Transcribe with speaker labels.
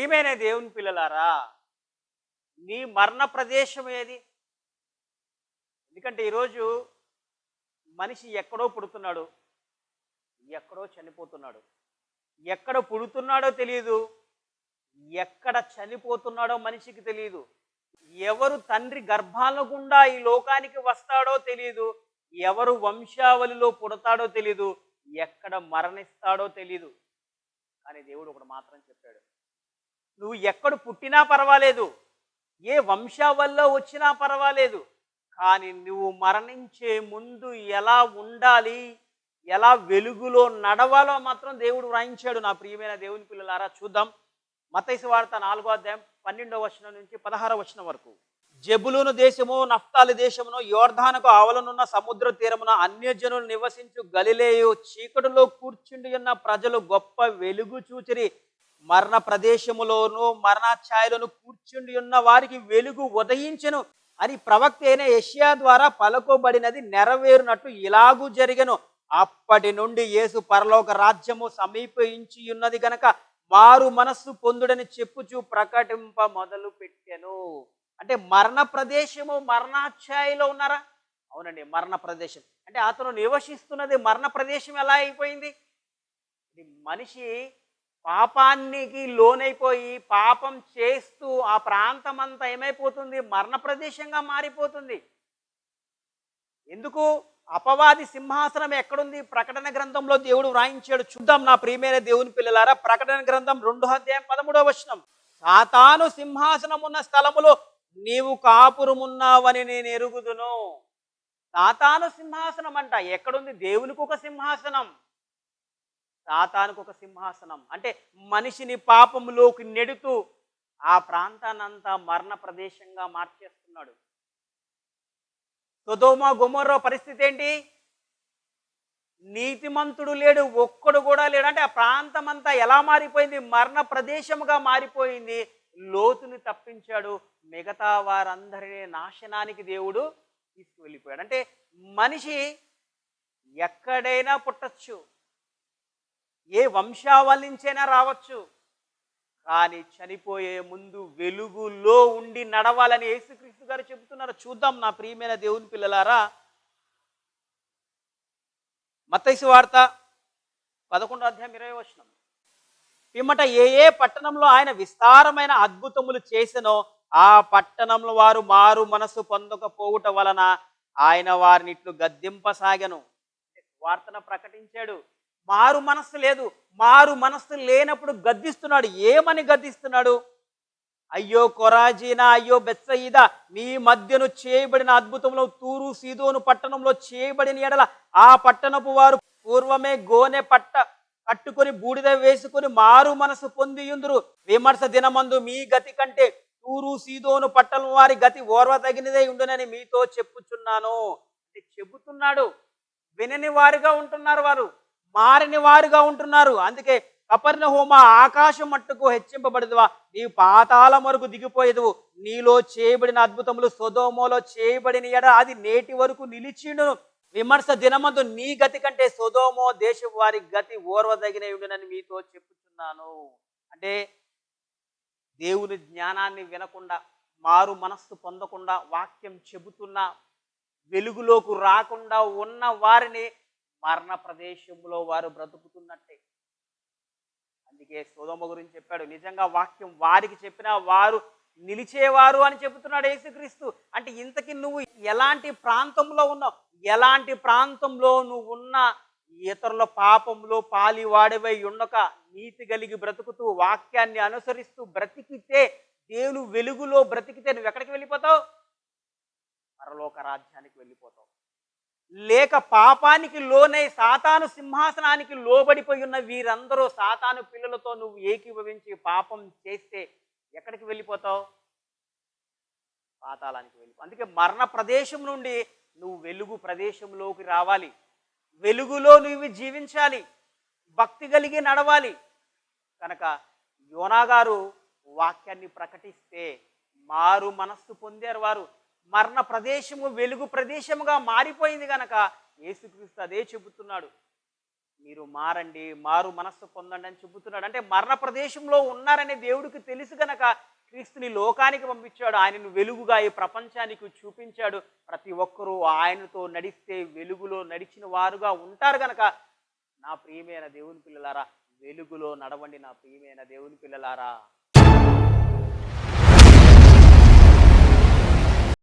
Speaker 1: ప్రియమైన దేవుని పిల్లలారా నీ మరణ ప్రదేశం ఏది? ఎందుకంటే ఈరోజు మనిషి ఎక్కడో పుడుతున్నాడు ఎక్కడో చనిపోతున్నాడు. ఎక్కడ పుడుతున్నాడో తెలియదు ఎక్కడ చనిపోతున్నాడో మనిషికి తెలియదు ఎవరు తండ్రి గర్భాల గుండా ఈ లోకానికి వస్తాడో తెలియదు ఎవరు వంశావళిలో పుడతాడో తెలియదు ఎక్కడ మరణిస్తాడో తెలియదు కానీ దేవుడు ఒకడు మాత్రం చెప్పాడు నువ్వు ఎక్కడ పుట్టినా పర్వాలేదు ఏ వంశావల్లో వచ్చినా పర్వాలేదు కానీ నువ్వు మరణించే ముందు ఎలా ఉండాలి ఎలా వెలుగులో నడవాలో మాత్రం దేవుడు వ్రాయించాడు. నా ప్రియమైన దేవుని పిల్లలారా చూద్దాం. మతైసు వార్త నాలుగో అధ్యాయం పన్నెండవ వచనం నుంచి పదహారవ వచనం వరకు. జబులును దేశము నఫ్తాలి దేశమును యోర్ధానకు ఆవలనున్న సముద్ర తీరమున అన్యజనులు నివసించు గలిలేయు చీకటిలో కూర్చుండి ఉన్న ప్రజలు గొప్ప వెలుగు చూచిరి. మరణ ప్రదేశములోను మరణాఛాయలను కూర్చుండి ఉన్న వారికి వెలుగు ఉదయించెను అని ప్రవక్త అయిన యెషయా ద్వారా పలుకోబడినది నెరవేరునట్టు ఇలాగూ జరిగెను. అప్పటి నుండి యేసు పరలోక రాజ్యము సమీపించి ఉన్నది గనక వారు మనస్సు పొందుడని చెప్పుచు ప్రకటింప మొదలు పెట్టెను. అంటే మరణ ప్రదేశము మరణాఛాయలో ఉన్నారా? అవునండి మరణ ప్రదేశం. అంటే అతను నివసిస్తున్నది మరణ ప్రదేశం ఎలా అయిపోయింది? మనిషి పాపానికి లోనైపోయి పాపం చేస్తూ ఆ ప్రాంతం అంతా ఏమైపోతుంది? మరణ ప్రదేశంగా మారిపోతుంది. ఎందుకు? అపవాది సింహాసనం ఎక్కడుంది? ప్రకటన గ్రంథంలో దేవుడు వ్రాయించాడు. చూద్దాం నా ప్రియమైన దేవుని పిల్లలారా ప్రకటన గ్రంథం రెండు అధ్యాయం పదమూడవ వచనం. సాతాను సింహాసనం ఉన్న స్థలములో నీవు కాపురమున్నావని నేను ఎరుగుదును. సాతాను సింహాసనం అంట. ఎక్కడుంది? దేవునికి ఒక సింహాసనం. సాతానికి ఒక సింహాసనం. అంటే మనిషిని పాపంలోకి నెడుతూ ఆ ప్రాంతానంతా మరణ ప్రదేశంగా మార్చేస్తున్నాడు. తుదోమ గుమర్రో పరిస్థితి ఏంటి? నీతిమంతుడు లేడు ఒక్కడు కూడా లేడు. అంటే ఆ ప్రాంతం అంతా ఎలా మారిపోయింది? మరణ ప్రదేశముగా మారిపోయింది. లోతుని తప్పించాడు. మిగతా వారందరినీ నాశనానికి దేవుడు తీసుకువెళ్ళిపోయాడు. అంటే మనిషి ఎక్కడైనా పుట్టచ్చు. ఏ వంశావళి నుంచైనా రావచ్చు. కానీ చనిపోయే ముందు వెలుగులో ఉండి నడవాలని యేసుక్రీస్తు గారు చెబుతున్నారు. చూద్దాం నా ప్రియమైన దేవుని పిల్లలారా. మత్తైసు వార్త పదకొండు అధ్యాయం ఇరవై వచనం. పిమ్మట ఏ ఏ పట్టణంలో ఆయన విస్తారమైన అద్భుతములు చేసినో ఆ పట్టణంలో వారు మారు మనసు పొందకపోవుట వలన ఆయన వారిని ఇట్లు గద్దెంపసాగను. వార్తను ప్రకటించాడు. మారు మనస్సు లేదు. మారు మనస్సు లేనప్పుడు గద్దిస్తున్నాడు. ఏమని గద్దిస్తున్నాడు? అయ్యో కొరాజీనా అయ్యో బెత్సయిదా మీ మధ్యను చేయబడిన అద్భుతంలో తూరు సీదోను పట్టణంలో చేయబడిన ఎడల ఆ పట్టణపు వారు పూర్వమే గోనె పట్ట కట్టుకుని బూడిద వేసుకుని మారు మనసు పొందియుందురు. విమర్శ దినమందు మీ గతి కంటే తూరు సీదోను పట్టణం వారి గతి ఓర్వ తగినదే ఉండునని మీతో చెప్పుచున్నాను. చెబుతున్నాడు. వినని వారుగా ఉంటున్నారు వారు. మారని వారుగా ఉంటున్నారు. అందుకే కపర్ణ హోమ ఆకాశం మట్టుకు హెచ్చింపబడదువా? నీ పాతాల మరకు దిగిపోయేదువు. నీలో చేయబడిన అద్భుతములు సొదోమోలో చేయబడిన ఎడ అది నేటి వరకు నిలిచిండును. విమర్శ దినమందు నీ గతి కంటే సొదోమో దేశం వారి గతి ఓర్వదగినయుడునని మీతో చెప్పుతున్నాను అంటే దేవుని జ్ఞానాన్ని వినకుండా మారు మనస్సు పొందకుండా వాక్యం చెబుతున్నా వెలుగులోకి రాకుండా ఉన్న వారిని మరణ ప్రదేశంలో వారు బ్రతుకుతున్నట్టే. అందుకే సోదమ గురించి చెప్పాడు. నిజంగా వాక్యం వారికి చెప్పినా వారు నిలిచేవారు అని చెబుతున్నాడు యేసుక్రీస్తు. అంటే ఇంతకి నువ్వు ఎలాంటి ప్రాంతంలో ఉన్నావు? ఎలాంటి ప్రాంతంలో నువ్వు ఉన్న ఇతరుల పాపంలో పాలివాడివై ఉండక నీతి కలిగి బ్రతుకుతూ వాక్యాన్ని అనుసరిస్తూ బ్రతికితే దేవుని వెలుగులో బ్రతికితే నువ్వు ఎక్కడికి వెళ్ళిపోతావు? పరలోక రాజ్యానికి వెళ్ళిపోతావు. లేక పాపానికి లోనై సాతాను సింహాసనానికి లోబడిపోయి ఉన్న వీరందరూ సాతాను పిల్లలతో నువ్వు ఏకీభవించి పాపం చేస్తే ఎక్కడికి వెళ్ళిపోతావు? పాతాళానికి వెళ్ళిపో అందుకే మరణ ప్రదేశం నుండి నువ్వు వెలుగు ప్రదేశంలోకి రావాలి. వెలుగులో నువ్వు జీవించాలి. భక్తి కలిగి నడవాలి. కనుక యోనా గారు వాక్యాన్ని ప్రకటిస్తే మారు మనస్సు పొందారు వారు. మరణ ప్రదేశము వెలుగు ప్రదేశముగా మారిపోయింది గనక యేసుక్రీస్తు అదే చెబుతున్నాడు. మీరు మారండి మారు మనస్సు పొందండి అని చెబుతున్నాడు. అంటే మరణ ప్రదేశంలో ఉన్నారనే దేవుడికి తెలుసు గనక క్రీస్తుని లోకానికి పంపించాడు. ఆయనను వెలుగుగా ఈ ప్రపంచానికి చూపించాడు. ప్రతి ఒక్కరూ ఆయనతో నడిస్తే వెలుగులో నడిచిన వారుగా ఉంటారు గనక నా ప్రియమైన దేవుని పిల్లలారా వెలుగులో నడవండి నా ప్రియమైన దేవుని పిల్లలారా.